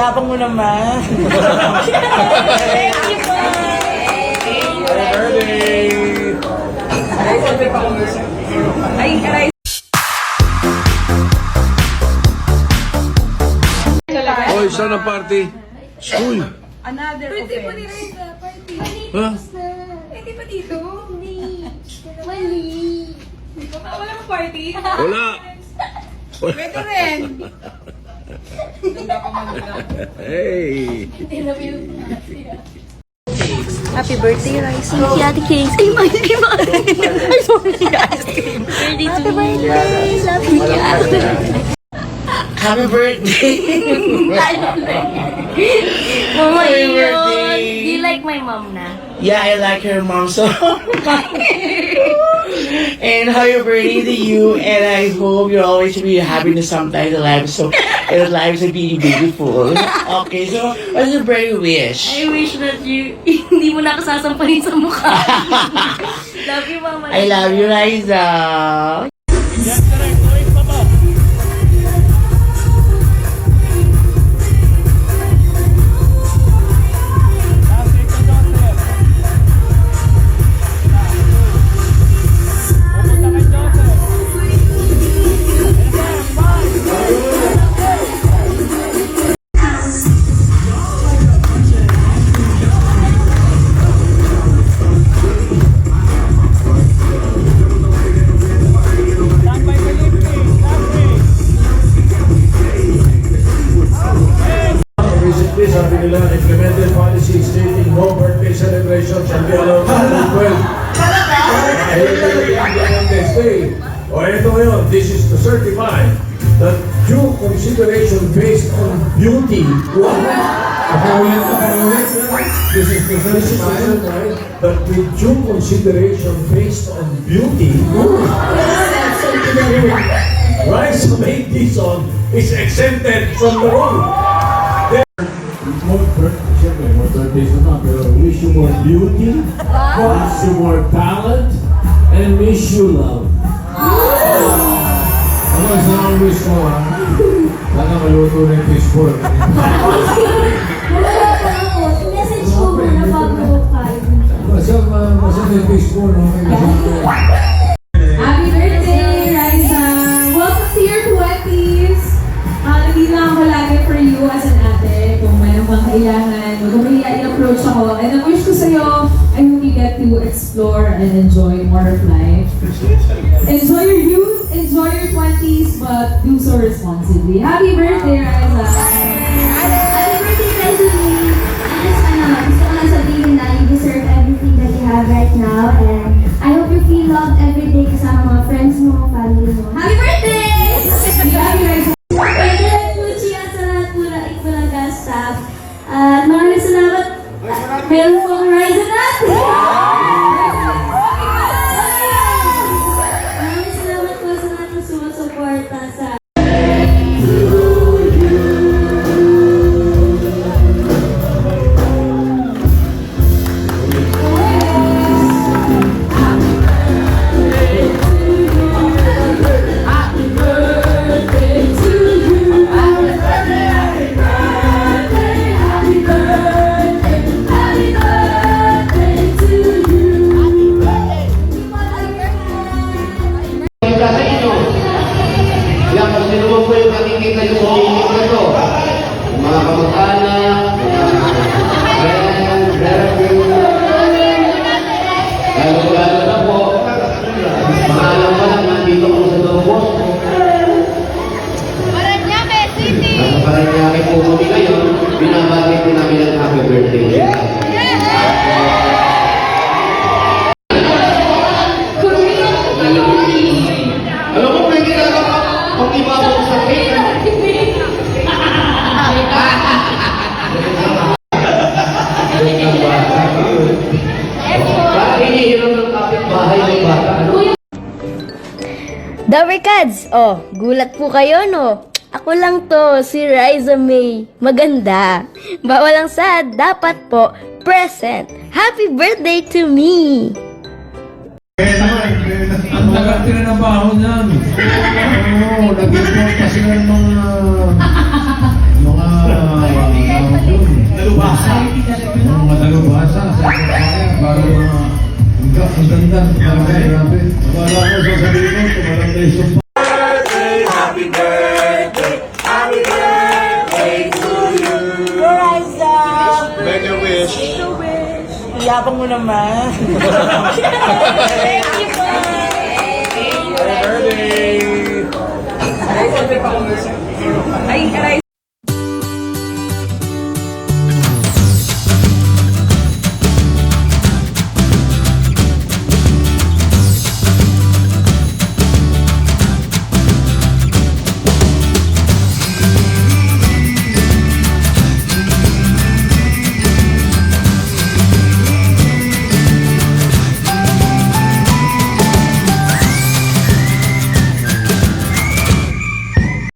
Yabang mo naman. Thank you po. Ay, aray. Hoy, saan ang party? Uy! Another Birthday po ni. Reza, party. Ha? Hindi pa dito? Hindi. Mali. Wala mo party. Wala! Pwede rin. Hey! Happy birthday, Rice. Thank you, Ate Kings. Ay, my ice cream. Ay, sorry, ice cream. Birthday Happy birthday. Love you, Happy birthday! Mama, Happy birthday. Do you like my mom na? Yeah, I like her mom so And happy birthday to you and I hope you'll always be happiness sometimes in life so and lives will be beautiful. Okay, so what's your birthday wish? I wish that you, hindi mo na ako sa mukha. love you, Mama. I love you, Liza. Recently, sabi nila, implemented policy stating no birthday celebration shall be allowed after 12. Ayun talaga yung Day. O ito ngayon, this is to certify that due consideration based on beauty. Pakaulit na na. This is to certify that with due consideration based on beauty. Rice made this on is exempted from the rule. More birthday, siyempre, more birthdays naman, pero wish you more beauty, wish you more talent, and wish you love. Ano sa ang wish mo, ha? Sana maluto na yung fish And ang wish ko sa'yo, I hope you get to explore and enjoy more of life. Enjoy your youth, enjoy your 20s, but do so responsibly. Happy birthday, Raisa! Happy birthday, President! I just, ano, gusto ko lang sabihin na you deserve everything that you have right now and I hope you feel loved every day kasama mga friends mo, family mo. Happy birthday! Happy! Hello. Ibabaw sa? Ano? The Ricads! Oh, gulat po kayo, no? Ako lang to, si Riza May. Maganda. Bawal ang sad, dapat po present. Happy birthday to me! pinanabaho niyan. Oo, oh, nag-import pa sila ng mga... mga... Dalubasa. Mga dalubasa. Bago mga... Ang ganda. Ang grabe. Wala ko sasabihin ko. Kumarang na isang Happy birthday! Happy birthday to you! Raisa! Make a wish! Make a mo naman! Thank you! and I